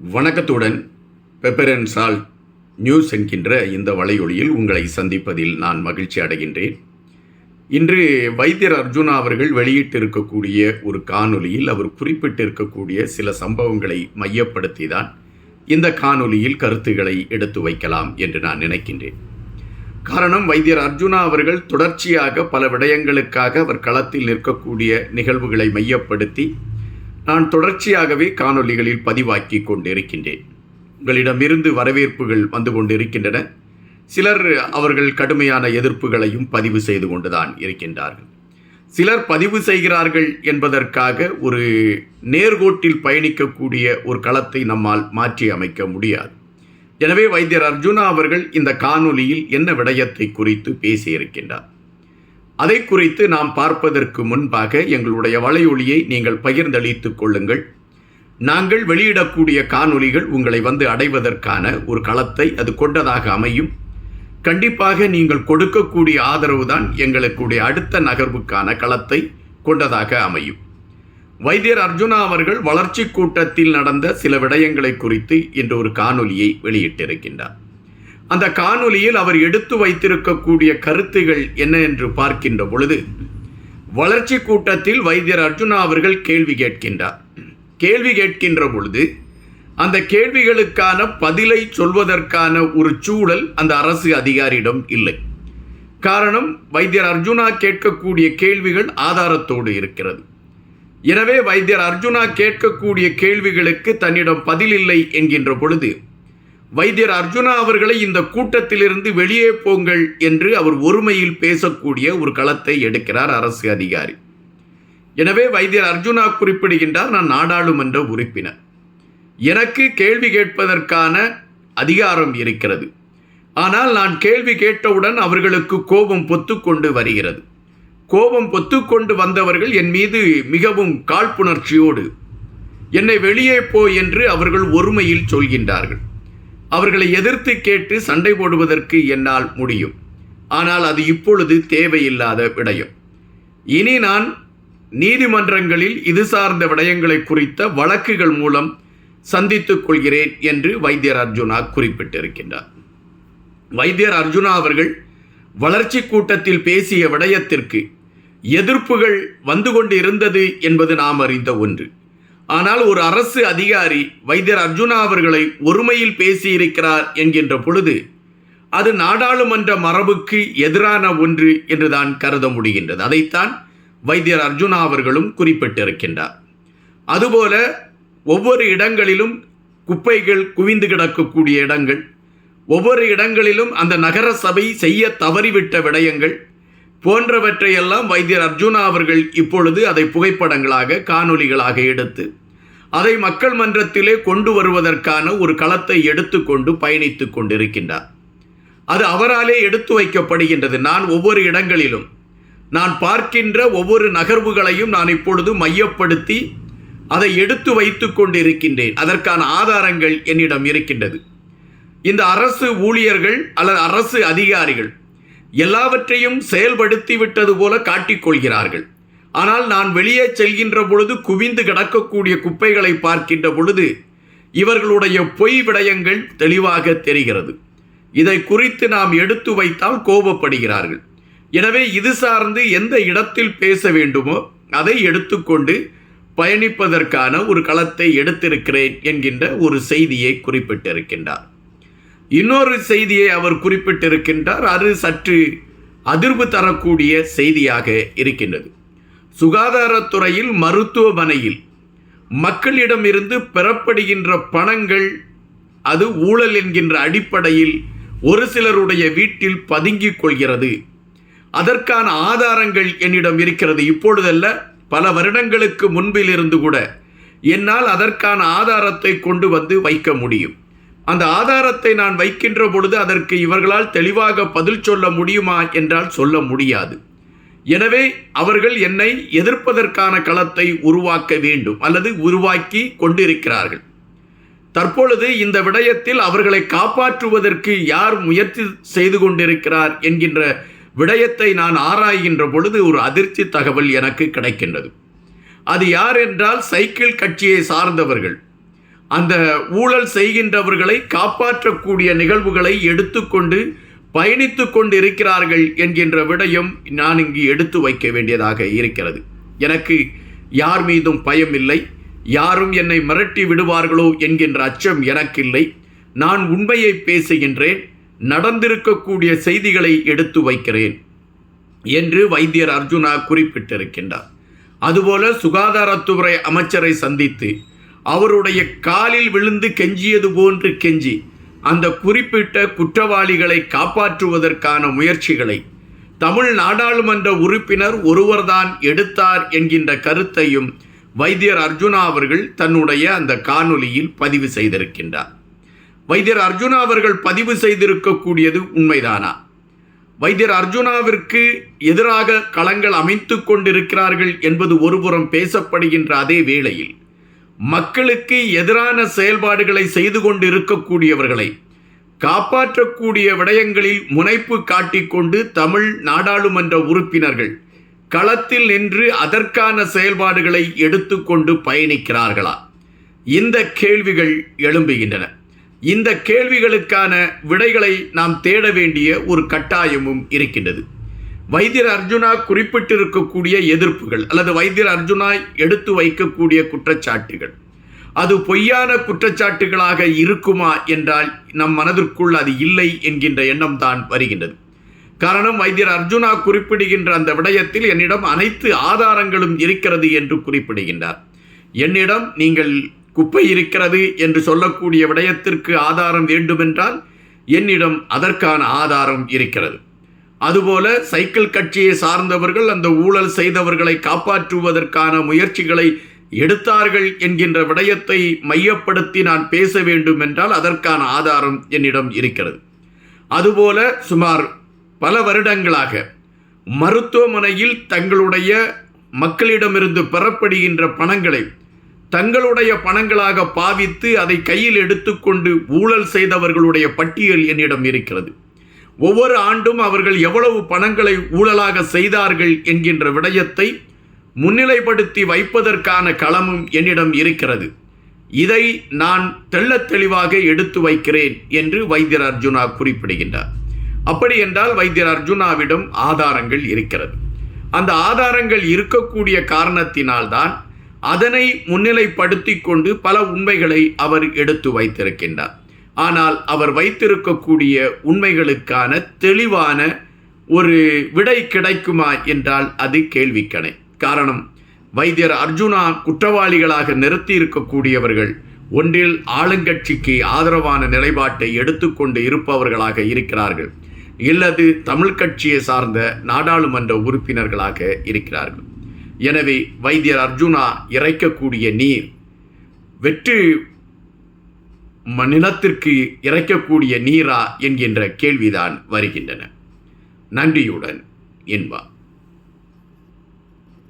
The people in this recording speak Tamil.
வணக்கத்துடன் பெப்பர் அண்ட் சால்ட் நியூஸ் என்கின்ற இந்த வலையொலியில் உங்களை சந்திப்பதில் நான் மகிழ்ச்சி அடைகின்றேன். இன்று வைத்தியர் அர்ஜுனா அவர்கள் வெளியிட்டிருக்கக்கூடிய ஒரு காணொலியில் அவர் குறிப்பிட்டிருக்கக்கூடிய சில சம்பவங்களை மையப்படுத்தி தான் இந்த காணொலியில் கருத்துக்களை எடுத்து வைக்கலாம் என்று நான் நினைக்கின்றேன். காரணம் வைத்தியர் அர்ஜுனா அவர்கள் தொடர்ச்சியாக பல விடயங்களுக்காக அவர் களத்தில் நிற்கக்கூடிய நிகழ்வுகளை மையப்படுத்தி நான் தொடர்ச்சியாகவே காணொளிகளில் பதிவாக்கி கொண்டிருக்கின்றேன். உங்களிடமிருந்து வரவேற்புகள் வந்து கொண்டிருக்கின்றன. சிலர் அவர்கள் கடுமையான எதிர்ப்புகளையும் பதிவு செய்து கொண்டுதான் இருக்கின்றார்கள். சிலர் பதிவு செய்கிறார்கள் என்பதற்காக ஒரு நேர்கோட்டில் பயணிக்கக்கூடிய ஒரு களத்தை நம்மால் மாற்றி அமைக்க முடியாது. எனவே வைத்தியர் அர்ஜுனா அவர்கள் இந்த காணொலியில் என்ன விடயத்தை குறித்து பேசியிருக்கின்றார். அதை குறித்து நாம் பார்ப்பதற்கு முன்பாக எங்களுடைய வலையொலியை நீங்கள் பகிர்ந்தளித்துக் கொள்ளுங்கள். நாங்கள் வெளியிடக்கூடிய காணொலிகள் உங்களை வந்து அடைவதற்கான ஒரு களத்தை அது கொண்டதாக அமையும். கண்டிப்பாக நீங்கள் கொடுக்கக்கூடிய ஆதரவு தான் எங்களுக்குடைய அடுத்த நகர்வுக்கான களத்தை கொண்டதாக அமையும். வைத்தியர் அர்ஜுனா அவர்கள் வளர்ச்சி கூட்டத்தில் நடந்த சில விடயங்களை குறித்து இன்று ஒரு காணொலியை வெளியிட்டிருக்கின்றார். அந்த காணொலியில் அவர் எடுத்து வைத்திருக்கக்கூடிய கருத்துகள் என்ன என்று பார்க்கின்ற பொழுது வளர்ச்சி கூட்டத்தில் வைத்தியர் அர்ஜுனா அவர்கள் கேள்வி கேட்கின்றார். கேள்வி கேட்கின்ற பொழுது அந்த கேள்விகளுக்கான பதிலை சொல்வதற்கான ஒரு சூழல் அந்த அரசு அதிகாரியிடம் இல்லை. காரணம் வைத்தியர் அர்ஜுனா கேட்கக்கூடிய கேள்விகள் ஆதாரத்தோடு இருக்கிறது. எனவே வைத்தியர் அர்ஜுனா கேட்கக்கூடிய கேள்விகளுக்கு தன்னிடம் பதில் இல்லை என்கின்ற பொழுது வைத்தியர் அர்ஜுனா அவர்களை இந்த கூட்டத்திலிருந்து வெளியே போங்கள் என்று அவர் ஒருமையில் பேசக்கூடிய ஒரு களத்தை எடுக்கிறார் அரசு அதிகாரி. எனவே வைத்தியர் அர்ஜுனா குறிப்பிடுகின்றார் நான் நாடாளுமன்ற உறுப்பினர். எனக்கு கேள்வி கேட்பதற்கான அதிகாரம் இருக்கிறது. ஆனால் நான் கேள்வி கேட்டவுடன் அவர்களுக்கு கோபம் பொத்துக்கொண்டு வருகிறது. கோபம் பொத்துக்கொண்டு வந்தவர்கள் என் மீது மிகவும் காழ்ப்புணர்ச்சியோடு என்னை வெளியே போ என்று அவர்கள் ஒருமையில் சொல்கின்றார்கள். அவர்களை எதிர்த்து கேட்டு சண்டை போடுவதற்கு என்னால் முடியும். ஆனால் அது இப்பொழுது தேவையில்லாத விடயம். இனி நான் நீதிமன்றங்களில் இது சார்ந்த விடயங்களை குறித்த வழக்குகள் மூலம் சந்தித்துக் கொள்கிறேன் என்று வைத்தியர் அர்ஜுனா குறிப்பிட்டிருக்கின்றார். வைத்தியர் அர்ஜுனா அவர்கள் வளர்ச்சி கூட்டத்தில் பேசிய விடயத்திற்கு எதிர்ப்புகள் வந்து கொண்டு இருந்தது என்பது நாம் அறிந்த ஒன்று. ஆனால் ஒரு அரசு அதிகாரி வைத்தியர் அர்ஜுனா அவர்களை ஒருமையில் பேசியிருக்கிறார் என்கின்ற பொழுது அது நாடாளுமன்ற மரபுக்கு எதிரான ஒன்று என்று தான் கருத முடிகின்றது. அதைத்தான் வைத்தியர் அர்ஜுனா அவர்களும் குறிப்பிட்டிருக்கின்றார். அதுபோல ஒவ்வொரு இடங்களிலும் குப்பைகள் குவிந்து கிடக்கக்கூடிய இடங்கள் ஒவ்வொரு இடங்களிலும் அந்த நகர சபை செய்ய தவறிவிட்ட விடயங்கள் போன்றவற்றையெல்லாம் வைத்தியர் அர்ஜுனா அவர்கள் இப்பொழுது அதை புகைப்படங்களாக காணொலிகளாக எடுத்து அதை மக்கள் மன்றத்திலே கொண்டு வருவதற்கான ஒரு களத்தை எடுத்துக்கொண்டு பயணித்துக் கொண்டிருக்கின்றார். அது அவராலே எடுத்து வைக்கப்படுகின்றது. நான் ஒவ்வொரு இடங்களிலும் நான் பார்க்கின்ற ஒவ்வொரு நகர்வுகளையும் நான் இப்பொழுது மையப்படுத்தி அதை எடுத்து வைத்து கொண்டிருக்கின்றேன். அதற்கான ஆதாரங்கள் என்னிடம் இருக்கின்றது. இந்த அரசு ஊழியர்கள் அல்லது அரசு அதிகாரிகள் எல்லாவற்றையும் செயல்படுத்தி விட்டது போல காட்டிக்கொள்கிறார்கள். ஆனால் நான் வெளியே செல்கின்ற பொழுது குவிந்து கிடக்கக்கூடிய குப்பைகளை பார்க்கின்ற பொழுது இவர்களுடைய பொய் விடயங்கள் தெளிவாக தெரிகிறது. இதை குறித்து நாம் எடுத்து வைத்தால் கோபப்படுகிறார்கள். எனவே இது சார்ந்து எந்த இடத்தில் பேச வேண்டுமோ அதை எடுத்துக்கொண்டு பயணிப்பதற்கான ஒரு களத்தை எடுத்திருக்கிறேன் என்கின்ற ஒரு செய்தியை குறிப்பிட்டிருக்கின்றார். இன்னொரு செய்தியை அவர் குறிப்பிட்டிருக்கின்றார். அது சற்று அதிர்வு தரக்கூடிய செய்தியாக இருக்கின்றது. சுகாதாரத்துறையில் மருத்துவமனையில் மக்களிடமிருந்து பெறப்படுகின்ற பணங்கள் அது ஊழல் என்கின்ற அடிப்படையில் ஒரு சிலருடைய வீட்டில் பதுங்கிக் கொள்கிறது. அதற்கான ஆதாரங்கள் என்னிடம் இருக்கிறது. இப்பொழுதல்ல பல வருடங்களுக்கு முன்பிலிருந்து கூட என்னால் அதற்கான ஆதாரத்தை கொண்டு வந்து வைக்க முடியும். அந்த ஆதாரத்தை நான் வைக்கின்ற பொழுது அதற்கு இவர்களால் தெளிவாக பதில் சொல்ல முடியுமா என்றால் சொல்ல முடியாது. எனவே அவர்கள் என்னை எதிர்ப்பதற்கான களத்தை உருவாக்க வேண்டும் அல்லது உருவாக்கி கொண்டிருக்கிறார்கள். தற்பொழுது இந்த விடயத்தில் அவர்களை காப்பாற்றுவதற்கு யார் முயற்சி செய்து கொண்டிருக்கிறார் என்கின்ற விடயத்தை நான் ஆராய்கின்ற பொழுது ஒரு அதிர்ச்சி தகவல் எனக்கு கிடைக்கின்றது. அது யார் என்றால் சைக்கிள் கட்சியை சார்ந்தவர்கள். அந்த ஊழல் செய்கின்றவர்களை காப்பாற்றக்கூடிய நிகழ்வுகளை எடுத்துக்கொண்டு பயணித்து கொண்டிருக்கிறார்கள் என்கின்ற விடயம் நான் இங்கு எடுத்து வைக்க வேண்டியதாக இருக்கிறது. எனக்கு யார் மீதும் பயம் இல்லை. யாரும் என்னை மிரட்டி விடுவார்களோ என்கின்ற அச்சம் எனக்கில்லை. நான் உண்மையை பேசுகின்றேன். நடந்திருக்கக்கூடிய செய்திகளை எடுத்து வைக்கிறேன் என்று வைத்தியர் அர்ஜுனா குறிப்பிட்டிருக்கின்றார். அதுபோல சுகாதாரத்துறை அமைச்சரை சந்தித்து அவருடைய காலில் விழுந்து கெஞ்சியது போன்று கெஞ்சி அந்த குறிப்பிட்ட குற்றவாளிகளை காப்பாற்றுவதற்கான முயற்சிகளை தமிழ் நாடாளுமன்ற உறுப்பினர் ஒருவர்தான் எடுத்தார் என்கின்ற கருத்தையும் வைத்தியர் அர்ஜுனா அவர்கள் தன்னுடைய அந்த காணொலியில் பதிவு செய்திருக்கின்றார். வைத்தியர் அர்ஜுனா அவர்கள் பதிவு செய்திருக்கக்கூடியது உண்மைதானா? வைத்தியர் அர்ஜுனாவிற்கு எதிராக களங்கள் அமைத்து கொண்டிருக்கிறார்கள் என்பது ஒருபுறம் பேசப்படுகின்ற அதே வேளையில் மக்களுக்கு எதிரான செயல்பாடுகளை செய்து கொண்டிருக்கக்கூடியவர்களை காப்பாற்றக்கூடிய விடயங்களில் முனைப்பு காட்டிக்கொண்டு தமிழ் நாடாளுமன்ற உறுப்பினர்கள் களத்தில் நின்று அதற்கான செயல்பாடுகளை எடுத்துக்கொண்டு பயணிக்கிறார்களா? இந்த கேள்விகள் எழும்புகின்றன. இந்த கேள்விகளுக்கான விடைகளை நாம் தேட வேண்டிய ஒரு கட்டாயமும் இருக்கின்றது. வைத்தியர் அர்ஜுனா குறிப்பிட்டிருக்கக்கூடிய எதிர்ப்புகள் அல்லது வைத்தியர் அர்ஜுனா எடுத்து வைக்கக்கூடிய குற்றச்சாட்டுகள். அது பொய்யான குற்றச்சாட்டுகளாக இருக்குமா என்றால் நம் மனதிற்குள் அது இல்லை என்கின்ற எண்ணம் தான் வருகின்றது. காரணம் வைத்தியர் அர்ஜுனா குறிப்பிடுகின்ற அந்த விடயத்தில் என்னிடம் அனைத்து ஆதாரங்களும் இருக்கிறது என்று குறிப்பிடுகின்றார். என்னிடம் நீங்கள் குப்பை இருக்கிறது என்று சொல்லக்கூடிய விடயத்திற்கு ஆதாரம் வேண்டுமென்றால் என்னிடம் அதற்கான ஆதாரம் இருக்கிறது. அதுபோல சைக்கிள் கட்சியை சார்ந்தவர்கள் அந்த ஊழல் செய்தவர்களை காப்பாற்றுவதற்கான முயற்சிகளை எடுத்தார்கள் என்கின்ற விடயத்தை மையப்படுத்தி நான் பேச வேண்டும் என்றால் அதற்கான ஆதாரம் என்னிடம் இருக்கிறது. அதுபோல சுமார் பல வருடங்களாக மருத்துவமனையில் தங்களுடைய மக்களிடமிருந்து பெறப்படுகின்ற பணங்களை தங்களுடைய பணங்களாக பாவித்து அதை கையில் எடுத்துக்கொண்டு ஊழல் செய்தவர்களுடைய பட்டியல் என்னிடம் இருக்கிறது. ஒவ்வொரு ஆண்டும் அவர்கள் எவ்வளவு பணங்களை ஊழலாக செய்தார்கள் என்கின்ற விடயத்தை முன்னிலைப்படுத்தி வைப்பதற்கான களமும் என்னிடம் இருக்கிறது. இதை நான் தெள்ளத் தெளிவாக எடுத்து வைக்கிறேன் என்று வைத்தியர் அர்ஜுனா குறிப்பிடுகின்றார். அப்படி என்றால் வைத்தியர் அர்ஜுனாவிடம் ஆதாரங்கள் இருக்கிறது. அந்த ஆதாரங்கள் இருக்கக்கூடிய காரணத்தினால்தான் அதனை முன்னிலைப்படுத்தி கொண்டு பல உண்மைகளை அவர் எடுத்து வைத்திருக்கின்றார். ஆனால் அவர் வைத்திருக்கக்கூடிய உண்மைகளுக்கான தெளிவான ஒரு விடை கிடைக்குமா என்றால் அது கேள்விக்கணை. காரணம் வைத்தியர் அர்ஜுனா குற்றவாளிகளாக நிறுத்தி இருக்கக்கூடியவர்கள் ஒன்றில் ஆளுங்கட்சிக்கு ஆதரவான நிலைப்பாட்டை எடுத்துக்கொண்டு இருப்பவர்களாக இருக்கிறார்கள். இல்லது தமிழ் கட்சியை சார்ந்த நாடாளுமன்ற உறுப்பினர்களாக இருக்கிறார்கள். எனவே வைத்தியர் அர்ஜுனா இறைக்கக்கூடிய நீர் வெற்று நிலத்திற்கு இறைக்கக்கூடிய நீரா என்கின்ற கேள்விதான் வருகின்றன. நன்றியுடன் என்பார்.